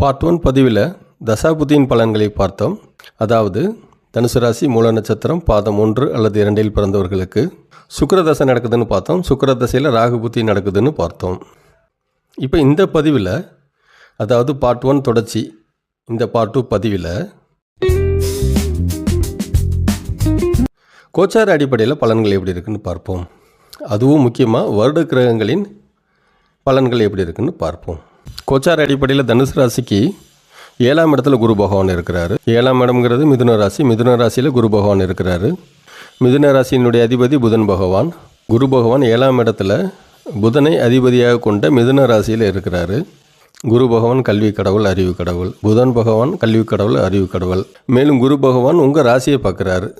Part one பதிவில் தசாபுத்தியின் பலன்களை பார்த்தோம். அதாவது தனுசு ராசி மூல நட்சத்திரம் பாதம் ஒன்று அல்லது இரண்டில் பிறந்தவர்களுக்கு சுக்கரதசை நடக்குதுன்னு பார்த்தோம். சுக்கிரதசையில் ராகுபுத்தி நடக்குதுன்னு பார்த்தோம். இப்போ இந்த பதிவில் அதாவது பார்ட் ஒன் தொடர்ச்சி இந்த பார்ட் டூ பதிவில் கோச்சார அடிப்படையில் பலன்கள் எப்படி இருக்குன்னு பார்ப்போம். அதுவும் முக்கியமாக வருட கிரகங்களின் பலன்கள் எப்படி இருக்குன்னு பார்ப்போம். கோச்சார் அடிப்படையில் தனுசு ராசிக்கு ஏழாம் இடத்துல குரு பகவான் இருக்கிறாரு. ஏழாம் இடம்ங்கிறது மிதுன ராசி. மிதுன ராசியில் குரு பகவான் இருக்கிறாரு. மிதுன ராசியினுடைய அதிபதி புதன் பகவான். குரு பகவான் ஏழாம் இடத்துல புதனை அதிபதியாக கொண்ட மிதுன ராசியில் இருக்கிறாரு. குரு பகவான் கல்வி கடவுள் அறிவு கடவுள். புதன் பகவான் கல்வி கடவுள் அறிவு கடவுள். மேலும் குரு பகவான் உங்கள் ராசியை பார்க்குறாரு.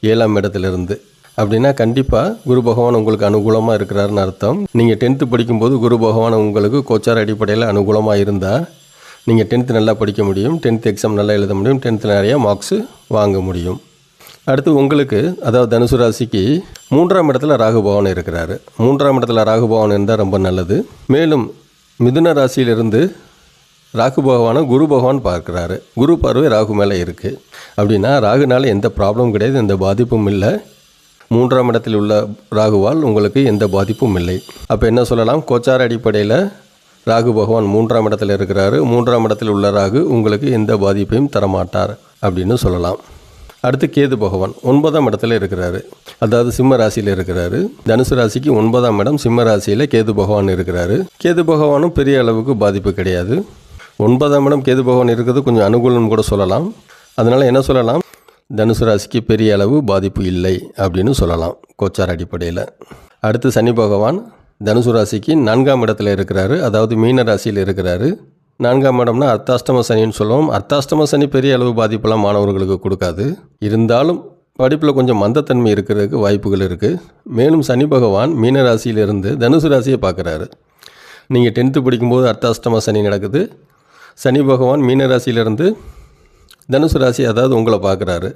ஏழாம் இடத்துலேருந்து. அப்படின்னா கண்டிப்பாக குரு பகவான் உங்களுக்கு அனுகூலமாக இருக்கிறாருன்னு அர்த்தம். நீங்கள் டென்த்து படிக்கும்போது குரு பகவான் உங்களுக்கு கோச்சார அடிப்படையில் அனுகூலமாக இருந்தால் நீங்கள் டென்த்து நல்லா படிக்க முடியும் டென்த் எக்ஸாம் நல்லா எழுத முடியும் டென்த்தில் நிறைய மார்க்ஸு வாங்க முடியும். அடுத்து உங்களுக்கு அதாவது தனுசு ராசிக்கு மூன்றாம் இடத்துல ராகு பகவான் இருக்கிறாரு. மூன்றாம் இடத்துல ராகு பகவான் இருந்தால் ரொம்ப நல்லது. மேலும் மிதுன ராசியிலிருந்து ராகு பகவானை குரு பகவான் பார்க்குறாரு. குரு பார்வை ராகு மேலே இருக்குது அப்படின்னா ராகுனால எந்த ப்ராப்ளமும் கிடையாது எந்த பாதிப்பும் இல்லை. மூன்றாம் இடத்தில் உள்ள ராகுவால் உங்களுக்கு எந்த பாதிப்பும் இல்லை. அப்போ என்ன சொல்லலாம்? கோச்சார அடிப்படையில் ராகு பகவான் மூன்றாம் இடத்துல இருக்கிறாரு. மூன்றாம் இடத்தில் உள்ள ராகு உங்களுக்கு எந்த பாதிப்பையும் தரமாட்டார் அப்படின்னு சொல்லலாம். அடுத்து கேது பகவான் ஒன்பதாம் இடத்துல இருக்கிறாரு. அதாவது சிம்ம ராசியில் இருக்கிறாரு. தனுசு ராசிக்கு ஒன்பதாம் இடம் சிம்ம ராசியில் கேது பகவான் இருக்கிறாரு. கேது பகவானும் பெரிய அளவுக்கு பாதிப்பு கிடையாது. ஒன்பதாம் இடம் கேது பகவான் இருக்கிறது கொஞ்சம் அனுகூலம் கூட சொல்லலாம். அதனால் என்ன சொல்லலாம்? தனுசு ராசிக்கு பெரிய அளவு பாதிப்பு இல்லை அப்படின்னு சொல்லலாம் கோச்சார் அடிப்படையில். அடுத்து சனி பகவான் தனுசு ராசிக்கு நான்காம் இடத்துல இருக்கிறாரு அதாவது மீன ராசியில் இருக்கிறாரு. நான்காம் இடம்னா அர்த்தாஷ்டம சனின்னு சொல்லுவோம். அர்த்தாஷ்டம சனி பெரிய அளவு பாதிப்பெல்லாம் மாணவர்களுக்கு கொடுக்காது. இருந்தாலும் படிப்பில் கொஞ்சம் மந்தத்தன்மை இருக்கிறதுக்கு வாய்ப்புகள் இருக்குது மேலும் சனி பகவான் மீன ராசியிலிருந்து தனுசு ராசியை பார்க்குறாரு. நீங்கள் டென்த்து படிக்கும்போது அர்த்தாஷ்டம சனி நடக்குது. சனி பகவான் மீன ராசியிலிருந்து தனுசு ராசி அதாவது உங்களை பார்க்குறாரு.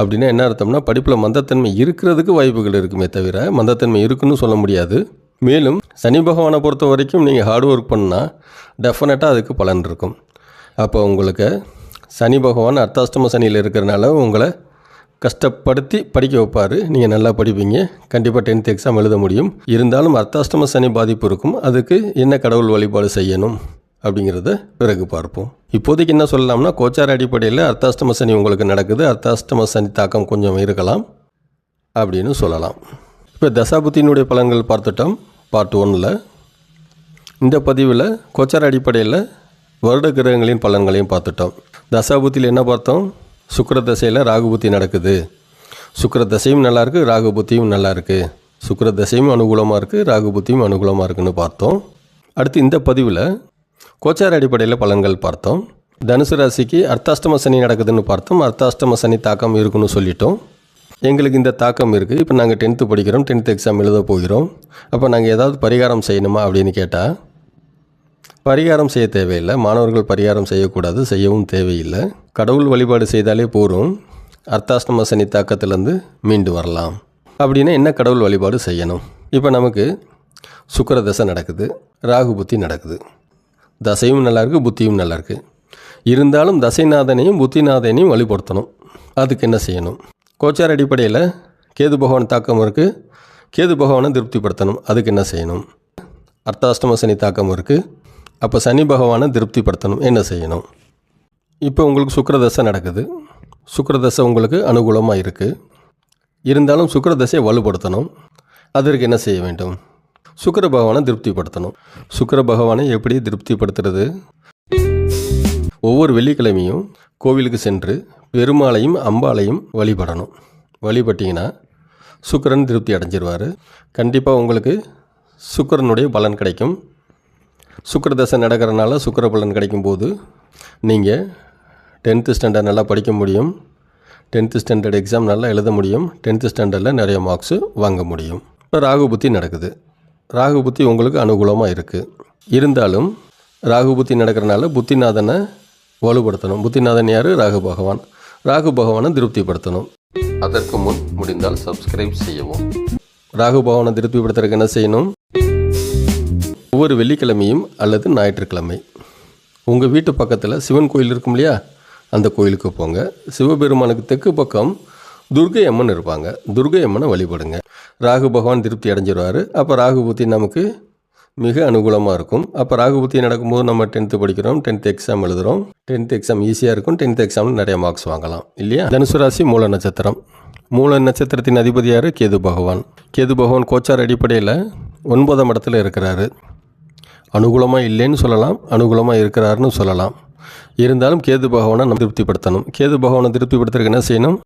அப்படின்னா என்ன அர்த்தம்னா படிப்பில் மந்தத்தன்மை இருக்கிறதுக்கு வாய்ப்புகள் இருக்குமே தவிர மந்தத்தன்மை இருக்குன்னு சொல்ல முடியாது. மேலும் சனி பகவானை பொறுத்த வரைக்கும் நீங்கள் ஹார்ட் ஒர்க் பண்ணால் டெஃபினட்டாக அதுக்கு பலன் இருக்கும். அப்போ உங்களுக்கு சனி பகவான் அர்த்தாஷ்டம சனியில் இருக்கிறனால உங்களை கஷ்டப்படுத்தி படிக்க வைப்பார். நீங்கள் நல்லா படிப்பீங்க. கண்டிப்பாக டென்த் எக்ஸாம் எழுத முடியும். இருந்தாலும் அர்த்தாஷ்டம சனி பாதிப்பு இருக்கும். அதுக்கு என்ன கடவுள் வழிபாடு செய்யணும்? அப்படிங்கிறத பிறகு பார்ப்போம். இப்போதைக்கு என்ன சொல்லலாம்னா கோச்சார அடிப்படையில் அர்த்தாஷ்டம சனி உங்களுக்கு நடக்குது. அர்த்தாஷ்டம சனி தாக்கம் கொஞ்சம் இருக்கலாம் அப்படின்னு சொல்லலாம். இப்போ தசாபுத்தினுடைய பலன்கள் பார்த்துட்டோம். பார்ட் ஒன்னில் இந்த பதிவில் கோச்சார அடிப்படையில் வருட கிரகங்களின் பலன்களையும் பார்த்துட்டோம். தசாபுத்தியில் என்ன பார்த்தோம்? சுக்கர தசையில் ராகு புத்தி நடக்குது. சுக்கர தசையும் நல்லாயிருக்கு ராகு புத்தியும் நல்லாயிருக்கு சுக்கர தசையும் அனுகூலமாக இருக்குது ராகு புத்தியும் அனுகூலமாக இருக்குன்னு பார்த்தோம். அடுத்து இந்த பதிவில் கோச்சார அடிப்படையில் பலன்கள் பார்த்தோம். தனுசு ராசிக்கு அர்த்தாஷ்டம சனி நடக்குதுன்னு பார்த்தோம். அர்த்தாஷ்டம சனி தாக்கம் இருக்குன்னு சொல்லிட்டோம். எங்களுக்கு இந்த தாக்கம் இருக்குது இப்போ நாங்கள் டென்த்து படிக்கிறோம். டென்த் எக்ஸாம் எழுத போகிறோம். அப்போ நாங்கள் ஏதாவது பரிகாரம் செய்யணுமா அப்படின்னு கேட்டால் பரிகாரம் செய்ய தேவையில்லை. மாணவர்கள் பரிகாரம் செய்யக்கூடாது. செய்யவும் தேவையில்லை. கடவுள் வழிபாடு செய்தாலே போதும் அர்த்தாஷ்டம சனி தாக்கத்திலேருந்து மீண்டு வரலாம். அப்படின்னா என்ன கடவுள் வழிபாடு செய்யணும்? இப்போ நமக்கு சுக்கிர தசை நடக்குது. ராகு புத்தி நடக்குது. தசையும் நல்லாயிருக்கு புத்தியும் நல்லாயிருக்கு. இருந்தாலும் தசைநாதனையும் புத்திநாதனையும் வழிபடுத்தணும் அதுக்கு என்ன செய்யணும்? கோச்சார் அடிப்படையில் கேது பகவான் தாக்கம் இருக்குது கேது பகவானை திருப்திப்படுத்தணும். அதுக்கு என்ன செய்யணும்? அர்த்தாஷ்டம சனி தாக்கம் இருக்குது அப்போ சனி பகவானை திருப்திப்படுத்தணும். என்ன செய்யணும்? இப்போ உங்களுக்கு சுக்கரதசை நடக்குது. சுக்கிரதசை உங்களுக்கு அனுகூலமாக இருக்குது இருந்தாலும் சுக்கரதசையை வலுப்படுத்தணும். அதற்கு என்ன செய்ய வேண்டும்? சுக்கிர பகவானை திருப்திப்படுத்தணும். சுக்கிர பகவானை எப்படி திருப்திப்படுத்துறது? ஒவ்வொரு வெள்ளிக்கிழமையும் கோவிலுக்கு சென்று பெருமாளையும் அம்பாளையும் வழிபடணும். வழிபட்டிங்கன்னா சுக்கரன் திருப்தி அடைஞ்சிருவார். கண்டிப்பாக உங்களுக்கு சுக்கரனுடைய பலன் கிடைக்கும். சுக்கர தசை நடக்கிறனால சுக்கிர பலன் கிடைக்கும்போது நீங்கள் டென்த்து ஸ்டாண்டர்ட் நல்லா படிக்க முடியும். டென்த்து ஸ்டாண்டர்ட் எக்ஸாம் நல்லா எழுத முடியும். டென்த்து ஸ்டாண்டர்டில் நிறைய மார்க்ஸு வாங்க முடியும். இப்போ ராகு புத்தி நடக்குது. ராகு புத்தி உங்களுக்கு அனுகூலமாக இருக்குது இருந்தாலும் ராகு புத்தி நடக்கிறனால புத்திநாதனை வலுப்படுத்தணும். புத்திநாதன் யார்? ராகு பகவான். ராகு பகவானை திருப்திப்படுத்தணும். அதற்கு முன் முடிந்தால் சப்ஸ்கிரைப் செய்யவும். ராகு பகவானை திருப்திப்படுத்துறதுக்கு என்ன செய்யணும்? ஒவ்வொரு வெள்ளிக்கிழமையும் அல்லது ஞாயிற்றுக்கிழமை. உங்கள் வீட்டு பக்கத்தில் சிவன் கோயில் இருக்கும் இல்லையா? அந்த கோயிலுக்கு போங்க. சிவபெருமானுக்கு தெற்கு பக்கம் துர்கை அம்மன் இருப்பாங்க. துர்கை அம்மனை வழிபடுங்க. ராகு பகவான் திருப்தி அடைஞ்சிருவார். அப்போ ராகு புத்தி நமக்கு மிக அனுகூலமாக இருக்கும். அப்போ ராகுபூத்தி நடக்கும்போது நம்ம டென்த்து படிக்கிறோம். டென்த் எக்ஸாம் எழுதுகிறோம் டென்த் எக்ஸாம் ஈஸியாக இருக்கும். டென்த் எக்ஸாமில் நிறைய மார்க்ஸ் வாங்கலாம். இல்லையா? தனுசு ராசி மூல நட்சத்திரம். மூல நட்சத்திரத்தின் அதிபதியார் கேது பகவான். கேது பகவான் கோச்சார் அடிப்படையில் ஒன்பதாம் இடத்துல இருக்கிறாரு. அனுகூலமாக இல்லைன்னு சொல்லலாம். அனுகூலமாக இருக்கிறாருன்னு சொல்லலாம். இருந்தாலும் கேது பகவானை நம்ம திருப்திப்படுத்தணும். கேது பகவானை திருப்திப்படுத்துறதுக்கு என்ன செய்யணும்?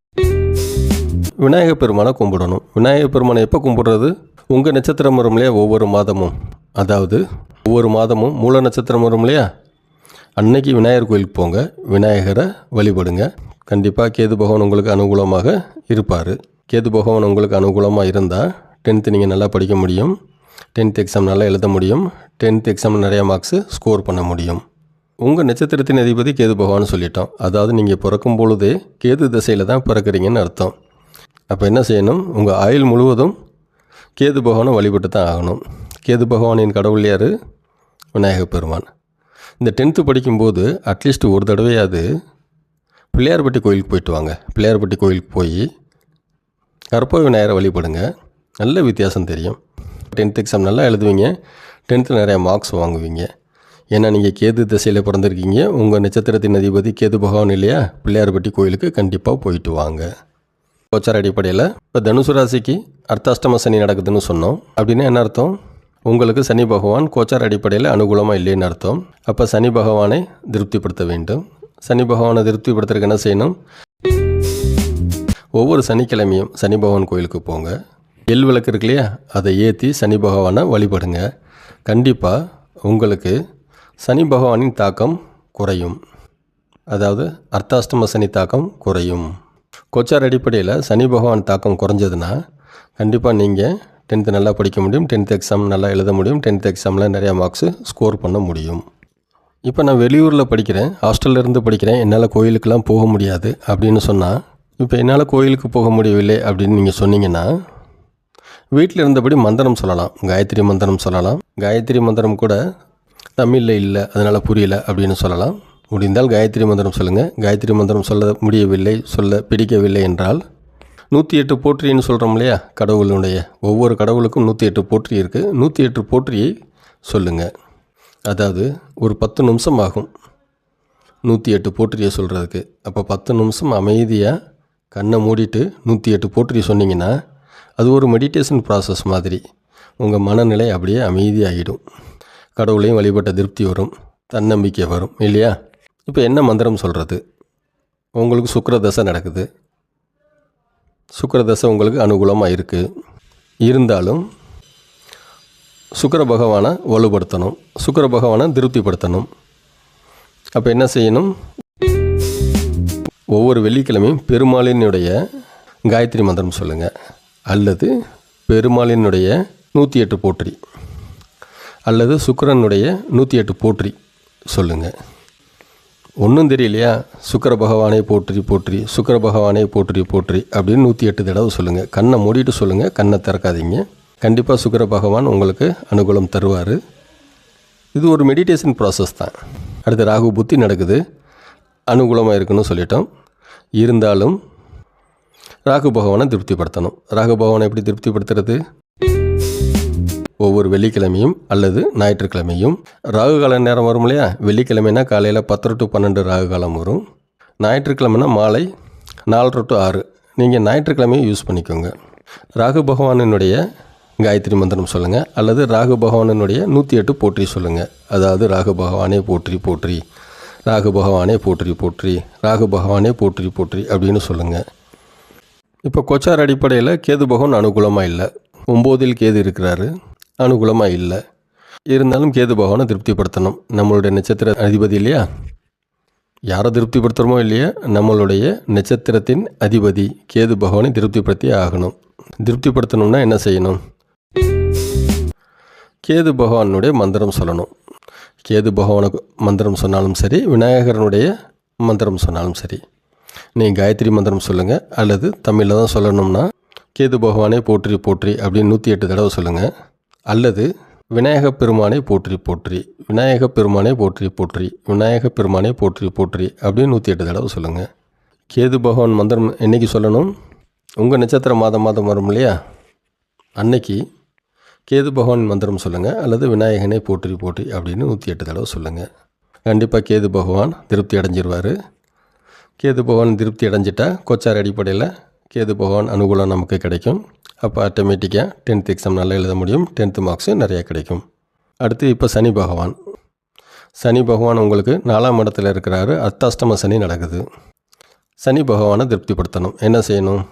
விநாயக பெருமானை கும்பிடணும். விநாயக பெருமானை எப்போ கும்பிடுறது? உங்கள் நட்சத்திரம் வரும் இல்லையா? ஒவ்வொரு மாதமும். அதாவது ஒவ்வொரு மாதமும் மூல நட்சத்திரம் வரும் இல்லையா? அன்னைக்கு விநாயகர் கோயிலுக்கு போங்க. விநாயகரை வழிபடுங்க. கண்டிப்பாக கேது பகவான் உங்களுக்கு அனுகூலமாக இருப்பார். கேது பகவான் உங்களுக்கு அனுகூலமாக இருந்தால் டென்த்து நீங்கள் நல்லா படிக்க முடியும். டென்த் எக்ஸாம் நல்லா எழுத முடியும். டென்த் எக்ஸாம் நிறையா மார்க்ஸு ஸ்கோர் பண்ண முடியும். உங்கள் நட்சத்திரத்தின் அதிபதி கேது பகவான் சொல்லிட்டோம். அதாவது நீங்கள் பிறக்கும் பொழுதே கேது திசையில் தான் பிறக்கிறீங்கன்னு அர்த்தம். அப்போ என்ன செய்யணும்? உங்கள் ஆயுள் முழுவதும் கேது பகவானை வழிபட்டு தான் ஆகணும். கேது பகவானின் கடவுள் யார்? விநாயக பெருமான். இந்த டென்த்து படிக்கும்போது அட்லீஸ்ட் ஒரு தடவையாவது பிள்ளையார்பட்டி கோயிலுக்கு போயிட்டு வாங்க. பிள்ளையார்பட்டி கோயிலுக்கு போய் கற்ப விநாயகரை வழிபடுங்க. நல்ல வித்தியாசம் தெரியும். டென்த் எக்ஸாம் நல்லா எழுதுவீங்க. டென்த்தில் நிறையா மார்க்ஸ் வாங்குவீங்க. ஏன்னா நீங்கள் கேது திசையில் பிறந்திருக்கீங்க. உங்கள் நட்சத்திரத்தின் அதிபதி கேது பகவான் இல்லையா? பிள்ளையார்பட்டி கோயிலுக்கு கண்டிப்பாக போயிட்டு வாங்க. கோச்சார அடிப்படையில். இப்போ தனுசு ராசிக்கு அர்த்தாஷ்டம சனி நடக்குதுன்னு சொன்னோம். அப்படின்னா என்ன அர்த்தம்? உங்களுக்கு சனி பகவான் கோச்சார அடிப்படையில் அனுகூலமாக இல்லைன்னு அர்த்தம். அப்போ சனி பகவானை திருப்திப்படுத்த வேண்டும். சனி பகவானை திருப்திப்படுத்துறதுக்கு என்ன செய்யணும்? ஒவ்வொரு சனிக்கிழமையும் சனி பகவான் கோயிலுக்கு போங்க. எல் விளக்கு இருக்கு இல்லையா? அதை ஏற்றி சனி பகவானை வழிபடுங்க. கண்டிப்பாக உங்களுக்கு சனி பகவானின் தாக்கம் குறையும். அதாவது அர்த்தாஷ்டம சனி தாக்கம் குறையும். கொச்சார் அடிப்படையில் சனி பகவான் தாக்கம் குறைஞ்சதுன்னா கண்டிப்பாக நீங்கள் டென்த்து நல்லா படிக்க முடியும் டென்த் எக்ஸாம் நல்லா எழுத முடியும் டென்த் எக்ஸாமில் நிறையா மார்க்ஸு ஸ்கோர் பண்ண முடியும். இப்போ நான் வெளியூரில் படிக்கிறேன் ஹாஸ்டல்ல இருந்து படிக்கிறேன் என்னால் கோயிலுக்கெலாம் போக முடியாது அப்படின்னு சொன்னால் இப்போ என்னால் கோயிலுக்கு போக முடியவில்லை அப்படின்னு நீங்கள் சொன்னீங்கன்னா வீட்டில் இருந்தபடி மந்திரம் சொல்லலாம் காயத்ரி மந்திரம் சொல்லலாம். காயத்ரி மந்திரம் கூட தமிழில் இல்லை அதனால் புரியல அப்படின்னு சொல்லலாம். முடிந்தால் காயத்ரி மந்திரம் சொல்லுங்கள் காயத்ரி மந்திரம் சொல்ல முடியவில்லை சொல்ல பிடிக்கவில்லை என்றால் நூற்றி எட்டு போற்றின்னு சொல்கிறோம் இல்லையா கடவுளுடைய ஒவ்வொரு கடவுளுக்கும் நூற்றி எட்டு போற்றி இருக்குது நூற்றி எட்டு போற்றியை சொல்லுங்கள் அதாவது ஒரு பத்து நிமிஷம் ஆகும் நூற்றி எட்டு போற்றியை சொல்கிறதுக்கு அப்போ பத்து நிமிஷம் அமைதியாக கண்ணை மூடிட்டு நூற்றி எட்டு போற்றி சொன்னீங்கன்னா அது ஒரு மெடிடேஷன் ப்ராசஸ் மாதிரி. உங்கள் மனநிலை அப்படியே அமைதியாகிடும் கடவுளையும் வழிபட்ட திருப்தி வரும் தன்னம்பிக்கை வரும் இல்லையா? இப்போ என்ன மந்திரம் சொல்கிறது உங்களுக்கு சுக்கிர தசை நடக்குது. சுக்கிர தசை உங்களுக்கு அனுகூலமாக இருக்குது இருந்தாலும் சுக்கர பகவானை வலுப்படுத்தணும். சுக்கர பகவானை திருப்திப்படுத்தணும். அப்போ என்ன செய்யணும்? ஒவ்வொரு வெள்ளிக்கிழமையும் பெருமாளினுடைய காயத்ரி மந்திரம் சொல்லுங்கள் அல்லது பெருமாளினுடைய நூற்றி எட்டு போற்றி. அல்லது சுக்கரனுடைய நூற்றி எட்டு போற்றி சொல்லுங்கள் ஒன்றும் தெரியலையா? சுக்கர பகவானை போற்றி போற்றி சுக்கர பகவானை போற்றி போற்றி அப்படின்னு நூற்றி எட்டு தடவை சொல்லுங்கள் கண்ணை மூடிட்டு சொல்லுங்கள் கண்ணை திறக்காதீங்க. கண்டிப்பாக சுக்கர பகவான் உங்களுக்கு அனுகூலம் தருவார். இது ஒரு மெடிடேஷன் ப்ராசஸ் தான். அடுத்து ராகு புத்தி நடக்குது. அனுகூலமாக இருக்குன்னு சொல்லிட்டோம். இருந்தாலும் ராகு பகவானை திருப்திப்படுத்தணும். ராகு பகவானை எப்படி திருப்திப்படுத்துறது? ஒவ்வொரு வெள்ளிக்கிழமையும் அல்லது ஞாயிற்றுக்கிழமையும். ராகு கால நேரம் வரும் இல்லையா? வெள்ளிக்கிழமைனா காலையில் பத்தரை டு பன்னெண்டு ராகு காலம் வரும். ஞாயிற்றுக்கிழமைனா மாலை நாலரை டு ஆறு. நீங்கள் ஞாயிற்றுக்கிழமையும் யூஸ் பண்ணிக்கோங்க. ராகு பகவானினுடைய காயத்ரி மந்திரம் சொல்லுங்கள் அல்லது ராகு பகவானினுடைய நூற்றி எட்டு போற்றி சொல்லுங்கள் அதாவது ராகு பகவானே போற்றி போற்றி. ராகு பகவானே போற்றி போற்றி. ராகு பகவானே போற்றி போற்றி அப்படின்னு சொல்லுங்கள் இப்போ கொச்சார் அடிப்படையில் கேது பகவான் அனுகூலமாக இல்லை. ஒம்போதில் கேது இருக்கிறாரு. அனுகூலமாக இல்லை. இருந்தாலும் கேது பகவானை திருப்திப்படுத்தணும். நம்மளுடைய நட்சத்திர அதிபதி இல்லையா? யாரை திருப்திப்படுத்துகிறோமோ இல்லையா? நம்மளுடைய நட்சத்திரத்தின் அதிபதி கேது பகவானை திருப்திப்படுத்தி ஆகணும். திருப்திப்படுத்தணும்னா என்ன செய்யணும்? கேது பகவானுடைய மந்திரம் சொல்லணும். கேது பகவானுக்கு மந்திரம் சொன்னாலும் சரி விநாயகரனுடைய மந்திரம் சொன்னாலும் சரி. நீங்கள் காயத்ரி மந்திரம் சொல்லுங்கள் அல்லது தமிழில் தான் சொல்லணும்னா கேது பகவானே போற்றி போற்றி அப்படின்னு நூற்றி எட்டு தடவை சொல்லுங்கள் அல்லது விநாயகப் பெருமானை போற்றி போற்றி. விநாயகப் பெருமானை போற்றி போற்றி. விநாயகப் பெருமானை போற்றி போற்றி அப்படின்னு நூற்றி எட்டு தடவை சொல்லுங்கள் கேது பகவான் மந்திரம் என்றைக்கு சொல்லணும்? உங்கள் நட்சத்திர மாதம் மாதம் வரும் இல்லையா? அன்னைக்கு கேது பகவான் மந்திரம் சொல்லுங்கள் அல்லது விநாயகனை போற்றி போற்றி அப்படின்னு நூற்றி எட்டு தடவை சொல்லுங்கள் கண்டிப்பாக கேது பகவான் திருப்தி அடைஞ்சிருவார். கேது பகவான் திருப்தி அடைஞ்சிட்டா கோச்சார் அடிப்படையில் கேது பகவான் அனுகூலம் நமக்கு கிடைக்கும். அப்போ ஆட்டோமேட்டிக்காக டென்த் எக்ஸாம் நல்லா எழுத முடியும். டென்த்து மார்க்ஸும் நிறையா கிடைக்கும். அடுத்து இப்போ சனி பகவான். சனி பகவான் உங்களுக்கு நாலாம் இடத்துல இருக்கிறாரு. அர்த்தாஷ்டம சனி நடக்குது. சனி பகவானை திருப்திப்படுத்தணும். என்ன செய்யணும்?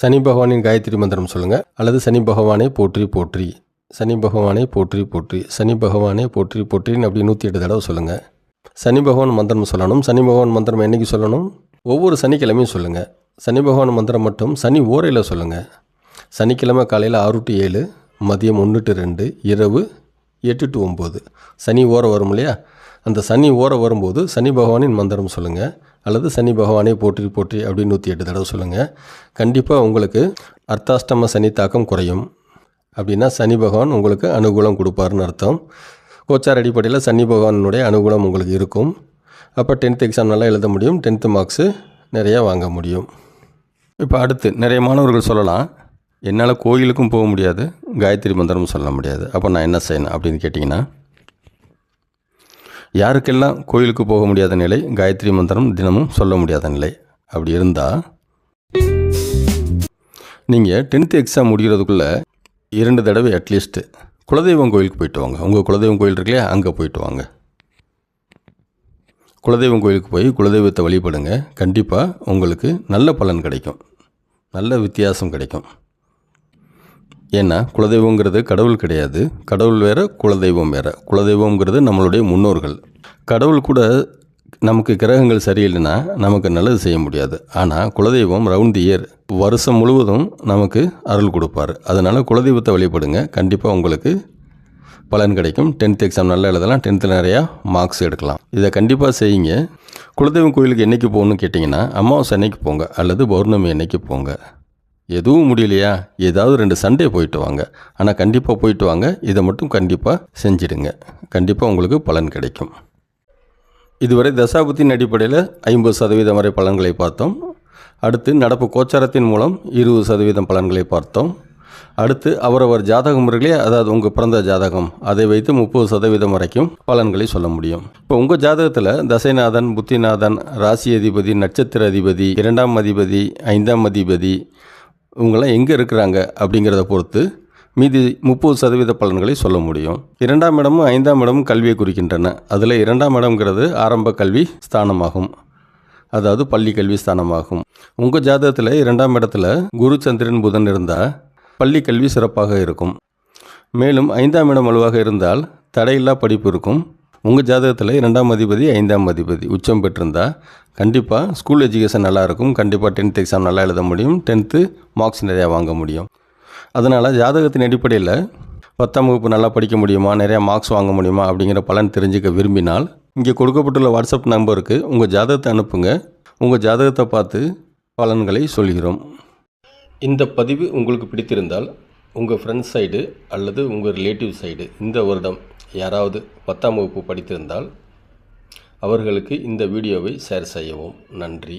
சனி பகவானின் காயத்ரி மந்திரம் சொல்லுங்கள் அல்லது சனி பகவானை போற்றி போற்றி. சனி பகவானை போற்றி போற்றி. சனி பகவானை போற்றி போற்றின்னு அப்படி நூற்றி எட்டு தடவை சொல்லுங்கள் சனி பகவான் மந்திரம் சொல்லணும். சனி பகவான் மந்திரம் என்னைக்கு சொல்லணும்? ஒவ்வொரு சனிக்கிழமையும் சொல்லுங்கள் சனி பகவான் மந்திரம் மட்டும் சனி ஓரையில் சொல்லுங்கள் சனிக்கிழமை காலையில் ஆறு டு ஏழு மதியம் ஒன்று டு ரெண்டு இரவு எட்டு டு ஒம்பது. சனி ஓரம் வரும் இல்லையா? அந்த சனி ஓரம் வரும்போது சனி பகவானின் மந்திரம் சொல்லுங்கள் அல்லது சனி பகவானை போற்றி போற்றி அப்படின்னு நூற்றி எட்டு தடவை சொல்லுங்கள் கண்டிப்பாக உங்களுக்கு அர்த்தாஷ்டம சனி தாக்கம் குறையும். அப்படின்னா சனி பகவான் உங்களுக்கு அனுகூலம் கொடுப்பாருன்னு அர்த்தம். கோச்சார் அடிப்படையில் சனி பகவானுடைய அனுகூலம் உங்களுக்கு இருக்கும். அப்போ டென்த் எக்ஸாம் நல்லா எழுத முடியும். டென்த்து மார்க்ஸு நிறையா வாங்க முடியும். இப்போ அடுத்து நிறைய மாணவர்கள் சொல்லலாம் என்னால் கோயிலுக்கும் போக முடியாது காயத்ரி மந்திரமும் சொல்ல முடியாது. அப்போ நான் என்ன செய்யணும் அப்படின்னு கேட்டிங்கன்னா யாருக்கெல்லாம் கோயிலுக்கு போக முடியாத நிலை காயத்ரி மந்திரம் தினமும் சொல்ல முடியாத நிலை அப்படி இருந்தால் நீங்கள் டென்த்து எக்ஸாம் முடிகிறதுக்குள்ளே இரண்டு தடவை அட்லீஸ்ட்டு குலதெய்வம் கோயிலுக்கு போயிட்டு வாங்க. உங்கள் குலதெய்வம் கோயில் இருக்கு அங்கே போயிட்டு வாங்க. குலதெய்வம் கோயிலுக்கு போய் குலதெய்வத்தை வழிபடுங்க. கண்டிப்பாக உங்களுக்கு நல்ல பலன் கிடைக்கும். நல்ல வித்தியாசம் கிடைக்கும். ஏன்னா குலதெய்வங்கிறது கடவுள் கிடையாது. கடவுள் வேறு குலதெய்வம் வேறு. குலதெய்வங்கிறது நம்மளுடைய முன்னோர்கள். கடவுள் கூட நமக்கு கிரகங்கள் சரியில்லைன்னா நமக்கு நல்லது செய்ய முடியாது. ஆனால் குலதெய்வம் ரவுண்ட் தி இயர் வருஷம் முழுவதும் நமக்கு அருள் கொடுப்பார். அதனால் குலதெய்வத்தை வழிபடுங்க. கண்டிப்பாக உங்களுக்கு பலன் கிடைக்கும். டென்த் எக்ஸாம் நல்லா எழுதலாம். டென்த்தில் நிறையா மார்க்ஸ் எடுக்கலாம். இதை கண்டிப்பாக செய்யுங்க. குலதெய்வம் கோயிலுக்கு என்றைக்கு போகணும்னு கேட்டிங்கன்னா அமாவாசை அன்னைக்கு போங்க. அல்லது பௌர்ணமி அன்னைக்கு போங்க. எதுவும் முடியலையா? ஏதாவது ரெண்டு சண்டே போயிட்டு வாங்க. ஆனால் கண்டிப்பாக போயிட்டு வாங்க. இதை மட்டும் கண்டிப்பாக செஞ்சிடுங்க. கண்டிப்பாக உங்களுக்கு பலன் கிடைக்கும். இதுவரை தசாபத்தின் அடிப்படையில் ஐம்பது சதவீதம் வரை பலன்களை பார்த்தோம். அடுத்து நடப்பு கோச்சாரத்தின் மூலம் இருபது சதவீதம் பலன்களை பார்த்தோம். அடுத்து அவரவர் ஜாதகம் முறைகளே அதாவது உங்கள் பிறந்த ஜாதகம் அதை வைத்து முப்பது சதவீதம் வரைக்கும் பலன்களை சொல்ல முடியும். இப்போ உங்கள் ஜாதகத்தில் தசைநாதன் புத்திநாதன் ராசி அதிபதி நட்சத்திர அதிபதி இரண்டாம் அதிபதி ஐந்தாம் அதிபதி இவங்களாம் எங்கே இருக்கிறாங்க அப்படிங்கிறத பொறுத்து மீதி முப்பது சதவீத பலன்களை சொல்ல முடியும். இரண்டாம் இடமும் ஐந்தாம் இடமும் கல்வியை குறிக்கின்றன. அதில் இரண்டாம் இடம்ங்கிறது ஆரம்ப கல்வி ஸ்தானமாகும். அதாவது பள்ளி கல்வி ஸ்தானமாகும். உங்கள் ஜாதகத்தில் இரண்டாம் இடத்துல குரு சந்திரன் புதன் இருந்தால் பள்ளி கல்வி சிறப்பாக இருக்கும். மேலும் ஐந்தாம் இடம் வலுவாக இருந்தால் தடையில்லா படிப்பு இருக்கும். உங்கள் ஜாதகத்தில் இரண்டாம் அதிபதி ஐந்தாம் அதிபதி உச்சம் பெற்றிருந்தால் கண்டிப்பாக ஸ்கூல் எஜுகேஷன் நல்லாயிருக்கும் கண்டிப்பாக டென்த் எக்ஸாம் நல்லா எழுத முடியும். டென்த்து மார்க்ஸ் நிறையா வாங்க முடியும். அதனால் ஜாதகத்தின் அடிப்படையில் பத்தாம் வகுப்பு நல்லா படிக்க முடியுமா? நிறையா மார்க்ஸ் வாங்க முடியுமா? அப்படிங்கிற பலன் தெரிஞ்சுக்க விரும்பினால் இங்கே கொடுக்கப்பட்டுள்ள வாட்ஸ்அப் நம்பருக்கு உங்கள் ஜாதகத்தை அனுப்புங்க. உங்கள் ஜாதகத்தை பார்த்து பலன்களை சொல்கிறோம். இந்த பதிவு உங்களுக்கு பிடித்திருந்தால் உங்கள் ஃப்ரெண்ட்ஸ் சைடு அல்லது உங்கள் ரிலேட்டிவ் சைடு இந்த வருடம் யாராவது பத்தாம் வகுப்பு படித்திருந்தால் அவர்களுக்கு இந்த வீடியோவை ஷேர் செய்யவும். நன்றி.